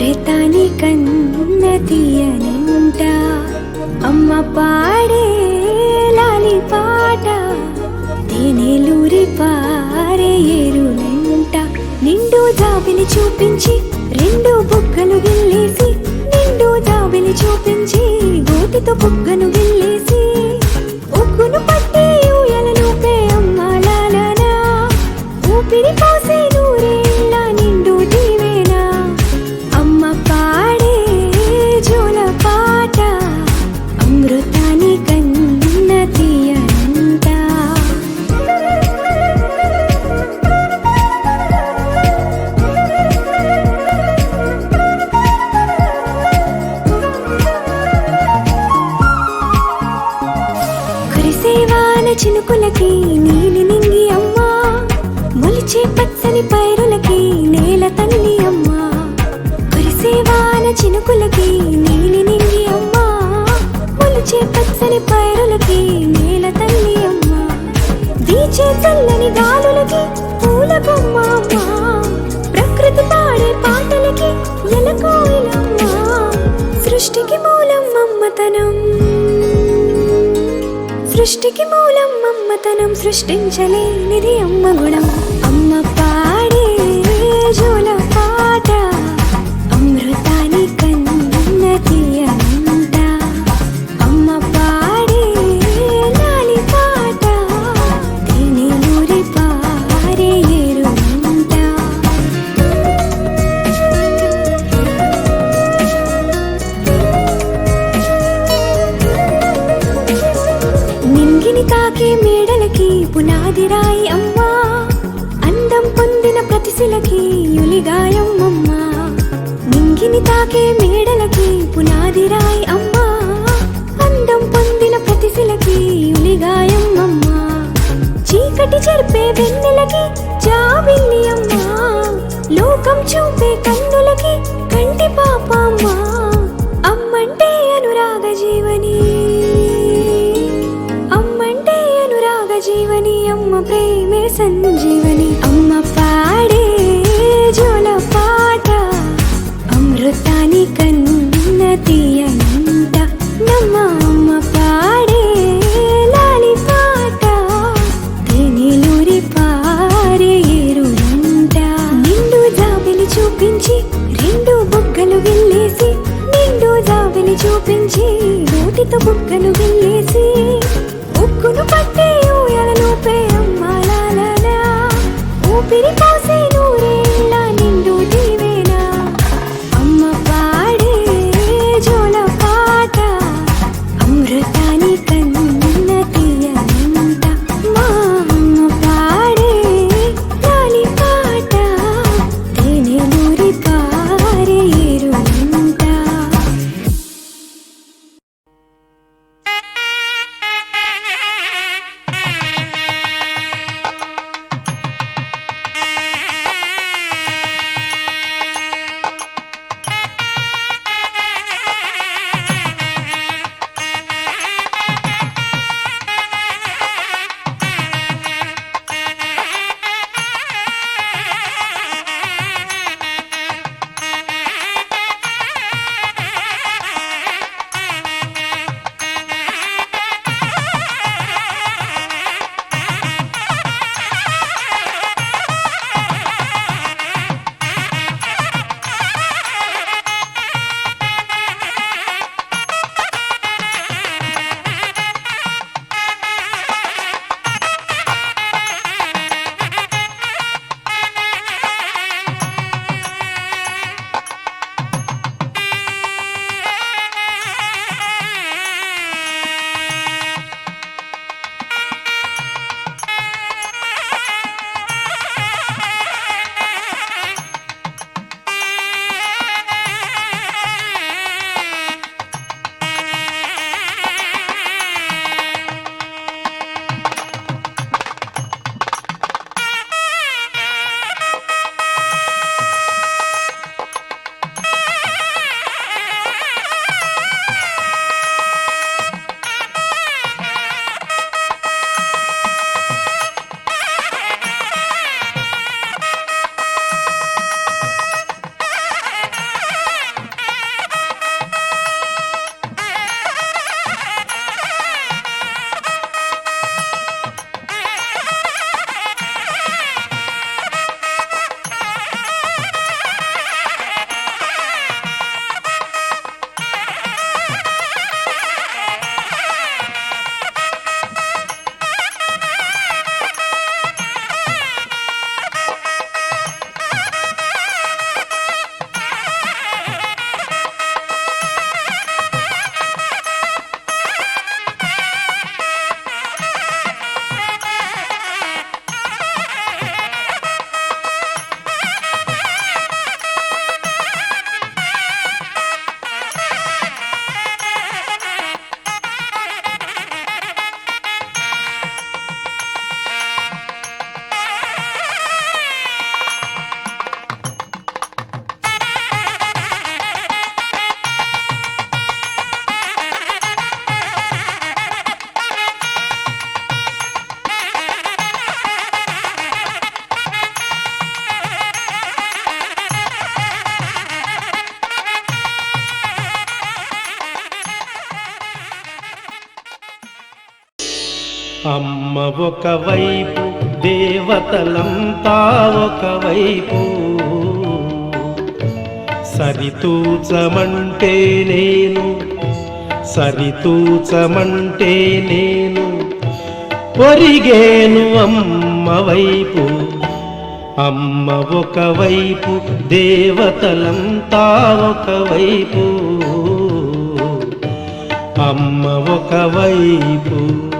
అమృతాన్ని కన్న తీయనంట. అమ్మ పాడే లాలి పాట తేనెలూరి పారే ఏరులంట నిండు జాబిని చూపించి రెండు బుగ్గలు గిల్లేసి నిండు జాబిని చూపించి గోటితో బుగ్గను మొలిచే పైరులకి నేల తల్లి అమ్మ. దీచే చల్లని గాలులకి పూల బొమ్మ అమ్మ. ప్రకృతి పాడే పాటలకి ఎలకోయిలమ్మా సృష్టికి మూలం మమ్మతనం సృష్టికి మూలం మమ్మతనం సృష్టించలేనిది అమ్మ గుణం. చీకటి చెరిపే వెన్నెలకి జాబిల్లి అమ్మా. లోకం చూపే కన్నులకి కంటి పాప అమ్మా. అమ్మంటే అనురాగ జీవని. అమ్మంటే అనురాగ జీవని అమ్మ ప్రేమే సంజీ. చేత బుక్కను వెళ్ళేసి ఉక్కును పట్టి ఊయలలోపే అమ్మాలాలనా ఊపిరి అమ్మ ఒకవైపు దేవతలంతా ఒకవైపు. సరితూచమంటే నేను సరితూచమంటే నేను ఒరిగేను అమ్మ వైపు. అమ్మ ఒకవైపు దేవతలంతా ఒకవైపు. అమ్మ ఒకవైపు.